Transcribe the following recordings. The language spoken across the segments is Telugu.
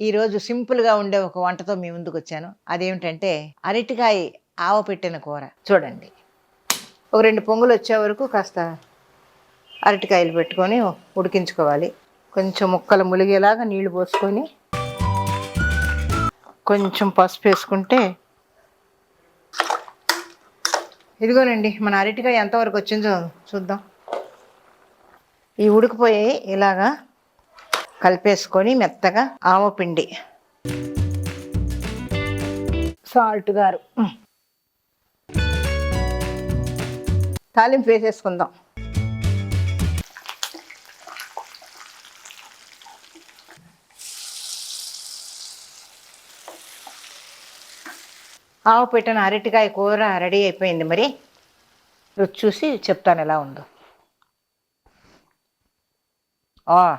ఈరోజు సింపుల్గా ఉండే ఒక వంటతో మీ ముందుకు వచ్చాను అదేమిటంటే అరటికాయ ఆవ పెట్టిన కూర. చూడండి. ఒక రెండు పొంగులు వచ్చే వరకు కాస్త అరటికాయలు పెట్టుకొని ఉడికించుకోవాలి. కొంచెం ముక్కలు ములిగేలాగా నీళ్ళు పోసుకొని కొంచెం పసుపు వేసుకుంటే ఇదిగోనండి మన అరటికాయ ఎంతవరకు వచ్చిందో చూద్దాం. ఈ ఉడికిపోయి ఇలాగా కలిపేసుకొని మెత్తగా ఆవపిండి సాల్ట్ గారు. తాలింపు వేసేసుకుందాం. ఆవు పెట్టిన అరటికాయ కూర రెడీ అయిపోయింది మరి. రుచి చూసి చెప్తాను ఎలా ఉందో. ఆ,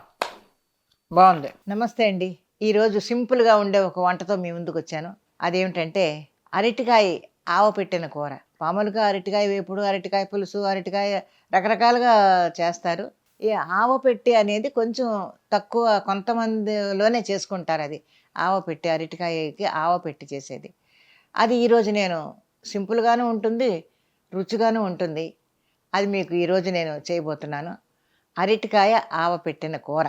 బాగుంది. నమస్తే అండి. ఈరోజు సింపుల్గా ఉండే ఒక వంటతో మీ ముందుకు వచ్చాను అదేమిటంటే అరటికాయ ఆవ పెట్టిన కూర. మామూలుగా అరటికాయ వేపుడు అరటికాయ పులుసు అరటికాయ రకరకాలుగా చేస్తారు. ఈ ఆవ పెట్టి అనేది కొంచెం తక్కువ కొంతమందిలోనే చేసుకుంటారు అది. ఆవ పెట్టి అరటికాయకి ఆవ పెట్టి చేసేది. అది ఈరోజు నేను సింపుల్గాను ఉంటుంది రుచిగాను ఉంటుంది. అది మీకు ఈరోజు నేను చేయబోతున్నాను. అరటికాయ ఆవ పెట్టిన కూర.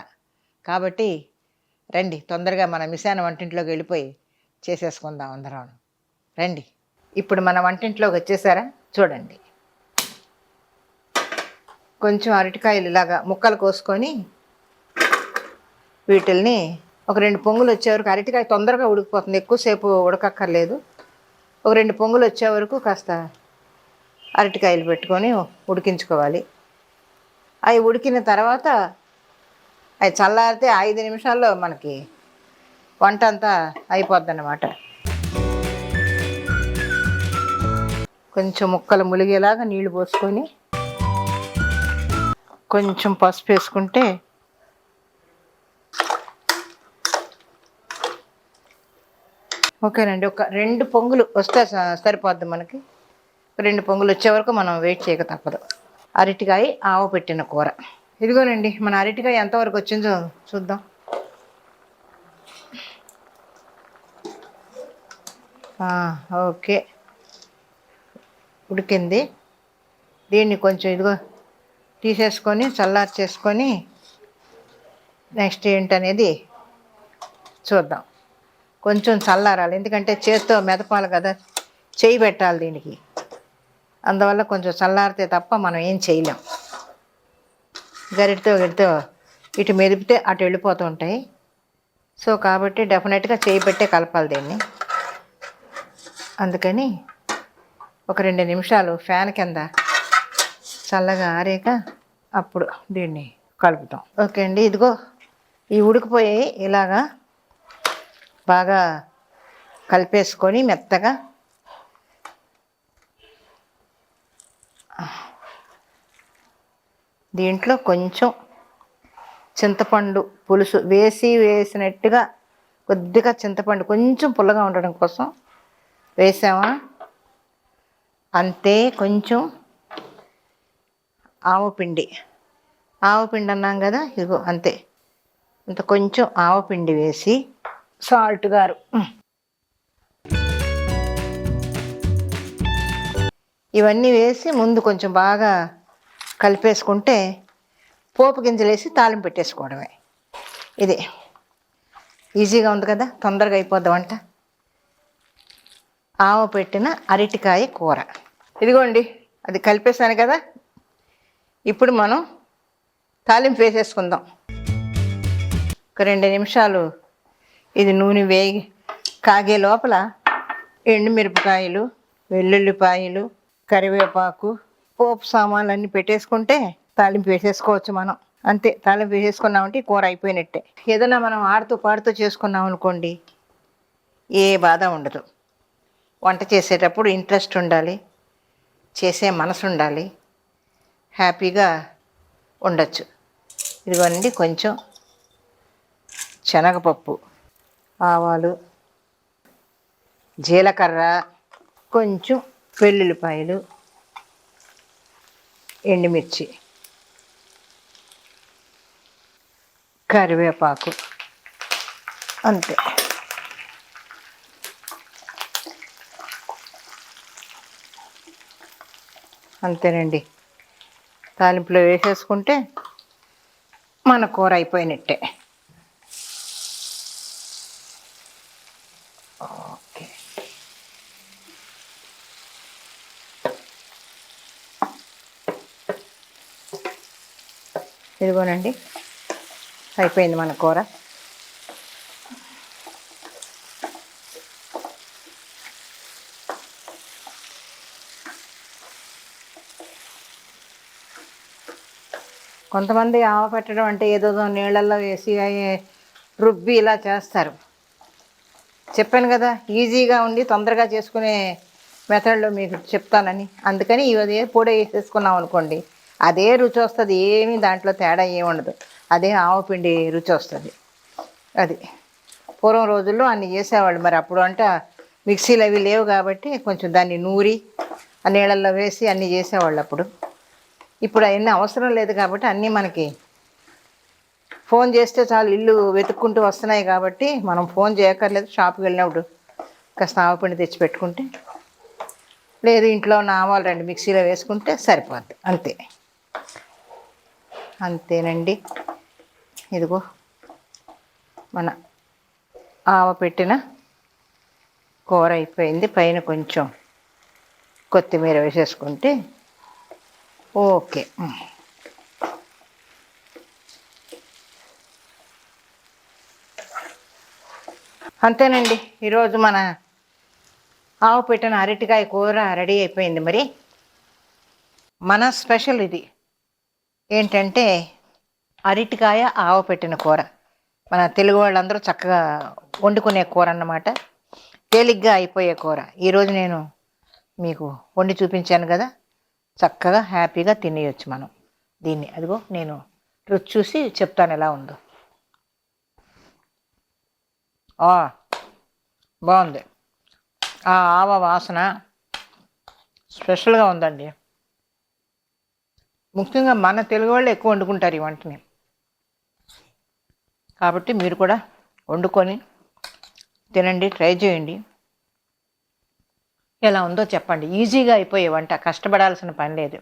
కాబట్టి రండి తొందరగా మన మిశాన వంటింట్లోకి వెళ్ళిపోయి చేసేసుకుందాం అందరం. రండి. ఇప్పుడు మన వంటింట్లోకి వచ్చేసారా? చూడండి. కొంచెం అరటికాయలు ఇలాగా ముక్కలు కోసుకొని వీటిల్ని ఒక రెండు పొంగులు వచ్చే వరకు అరటికాయ తొందరగా ఉడికిపోతుంది ఎక్కువసేపు ఉడకక్కర్లేదు. ఒక రెండు పొంగులు వచ్చే వరకు కాస్త అరటికాయలు పెట్టుకొని ఉడికించుకోవాలి. అవి ఉడికిన తర్వాత అవి చల్లారితే ఐదు నిమిషాల్లో మనకి వంట అంతా అయిపోద్ది అన్నమాట కొంచెం ముక్కలు ములిగేలాగా నీళ్ళు పోసుకొని కొంచెం పసుపు వేసుకుంటే ఓకేనండి ఒక రెండు పొంగులు వస్తే సరిపోద్ది మనకి. రెండు పొంగులు వచ్చే వరకు మనం వెయిట్ చేయక తప్పదు. అరటికాయ ఆవ పెట్టిన కూర. ఇదిగోనండి మన అరటికాయ ఎంతవరకు వచ్చిందో చూద్దాం. ఓకే. ఉడికింది. దీన్ని కొంచెం ఇదిగో తీసేసుకొని చల్లార్చేసుకొని నెక్స్ట్ ఏంటనేది చూద్దాం. కొంచెం చల్లారాలి ఎందుకంటే చేత్తో మెదపాలి కదా చేయి పెట్టాలి దీనికి. అందువల్ల కొంచెం చల్లారితే తప్ప మనం ఏం చేయలేం. గరిటితో గరిటితో ఇటు మెదిపితే అటు వెళ్ళిపోతూ ఉంటాయి. సో కాబట్టి డెఫినెట్గా చేయి పెట్టే కలపాలి దీన్ని. అందుకని ఒక రెండు నిమిషాలు ఫ్యాన్ కింద చల్లగా ఆరాక అప్పుడు దీన్ని కలుపుతాం. ఓకే అండి ఇదిగో ఈ ఉడికిపోయి ఇలాగా బాగా కలిపేసుకొని మెత్తగా దీంట్లో కొంచెం చింతపండు పులుసు వేసి వేసినట్టుగా కొద్దిగా చింతపండు కొంచెం పుల్లగా ఉండడం కోసం వేసామా? అంతే కొంచెం ఆవపిండి ఆవపిండి అన్నాం కదా ఇదిగో అంతే. ఇంత కొంచెం ఆవపిండి వేసి సాల్ట్ గారు. ఇవన్నీ వేసి ముందు కొంచెం బాగా కలిపేసుకుంటే పోపు గింజలేసి తాలింపు పెట్టేసుకోవడమే. ఇది. ఈజీగా ఉంది కదా? తొందరగా అయిపోద్ది వంట. ఆవ పెట్టిన అరటికాయ కూర. ఇదిగోండి అది కలిపేసాను కదా? ఇప్పుడు మనం తాలింపు వేసేసుకుందాం. ఒక రెండు నిమిషాలు ఇది నూనె వేగి కాగే లోపల ఎండుమిరపకాయలు వెల్లుల్లిపాయలు కరివేపాకు పోపు సామాన్లు అన్నీ పెట్టేసుకుంటే తాలింపు వేసేసుకోవచ్చు మనం. అంతే తాలింపు వేసేసుకున్నామంటే కూర అయిపోయినట్టే. ఏదైనా మనం ఆడుతూ పాడుతూ చేసుకున్నాం అనుకోండి ఏ బాధ ఉండదు. వంట చేసేటప్పుడు ఇంట్రెస్ట్ ఉండాలి చేసే మనసు ఉండాలి హ్యాపీగా ఉండొచ్చు. ఇదిగోండి కొంచెం శనగపప్పు ఆవాలు జీలకర్ర కొంచెం వెల్లుల్లిపాయలు ఎండుమిర్చి కరివేపాకు అంతే. అంతేనండి. తాలింపులో వేసేసుకుంటే మన కూర అయిపోయినట్టే. ఇదిగోనండి. అయిపోయింది మన కూర. కొంతమంది ఆవ పెట్టడం అంటే ఏదో నీళ్ళల్లో వేసి అయ్యే- రుబ్బి ఇలా చేస్తారు. చెప్పాను కదా ఈజీగా ఉండి తొందరగా చేసుకునే మెథడ్లో మీకు చెప్తానని. అందుకని అదే పొడి వేసేసుకున్నాం అనుకోండి. అదే రుచి వస్తుంది ఏమీ దాంట్లో తేడా ఏమి ఉండదు. అదే ఆవపిండి రుచి వస్తుంది. అది. పూర్వం రోజుల్లో అన్ని చేసేవాళ్ళు మరి అప్పుడు అంటే మిక్సీలు అవి లేవు కాబట్టి కొంచెం దాన్ని నూరి ఆ నీళ్ళల్లో వేసి అన్నీ చేసేవాళ్ళు అప్పుడు. ఇప్పుడు అవన్నీ అవసరం లేదు కాబట్టి అన్నీ మనకి ఫోన్ చేస్తే చాలు ఇల్లు వెతుక్కుంటూ వస్తున్నాయి కాబట్టి మనం ఫోన్ చేయక్కర్లేదు షాప్కి వెళ్ళినప్పుడు కాస్త ఆవపిండి తెచ్చి పెట్టుకుంటే లేదు ఇంట్లో ఉన్న ఆవాలు రెండు మిక్సీలో వేసుకుంటే సరిపోద్ది అంతే. అంతేనండి. ఇదిగో మన ఆవ పెట్టిన కూర అయిపోయింది. పైన కొంచెం కొత్తిమీర వేసేసుకుంటే ఓకే. అంతేనండి. ఈరోజు మన ఆవు పెట్టిన అరటికాయ కూర రెడీ అయిపోయింది మరి. మన స్పెషల్ ఇది. ఏంటంటే అరటికాయ ఆవ పెట్టిన కూర. మన తెలుగు వాళ్ళందరూ చక్కగా వండుకునే కూర అన్నమాట. తేలిగ్గా అయిపోయే కూర. ఈరోజు నేను మీకు వండి చూపించాను కదా. చక్కగా హ్యాపీగా తినేయొచ్చు మనం. దీన్ని అదిగో నేను రుచి చూసి చెప్తాను ఎలా ఉందో. ఆ, బాగుంది. ఆ ఆవ వాసన స్పెషల్గా ఉందండి. ముఖ్యంగా మన తెలుగు వాళ్ళు ఎక్కువ వండుకుంటారు ఈ వంటని. కాబట్టి మీరు కూడా వండుకొని తినండి ట్రై చేయండి. ఎలా ఉందో చెప్పండి. ఈజీగా అయిపోయే వంట కష్టపడాల్సిన పని లేదు.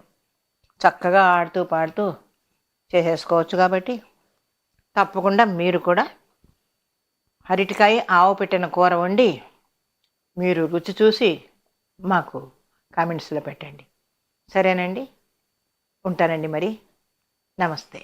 చక్కగా ఆడుతూ పాడుతూ చేసేసుకోవచ్చు కాబట్టి తప్పకుండా మీరు కూడా అరటికాయ ఆవు పెట్టిన కూర వండి మీరు రుచి చూసి మాకు కామెంట్స్లో పెట్టండి. సరేనండి? ఉంటానండి మరి. నమస్తే.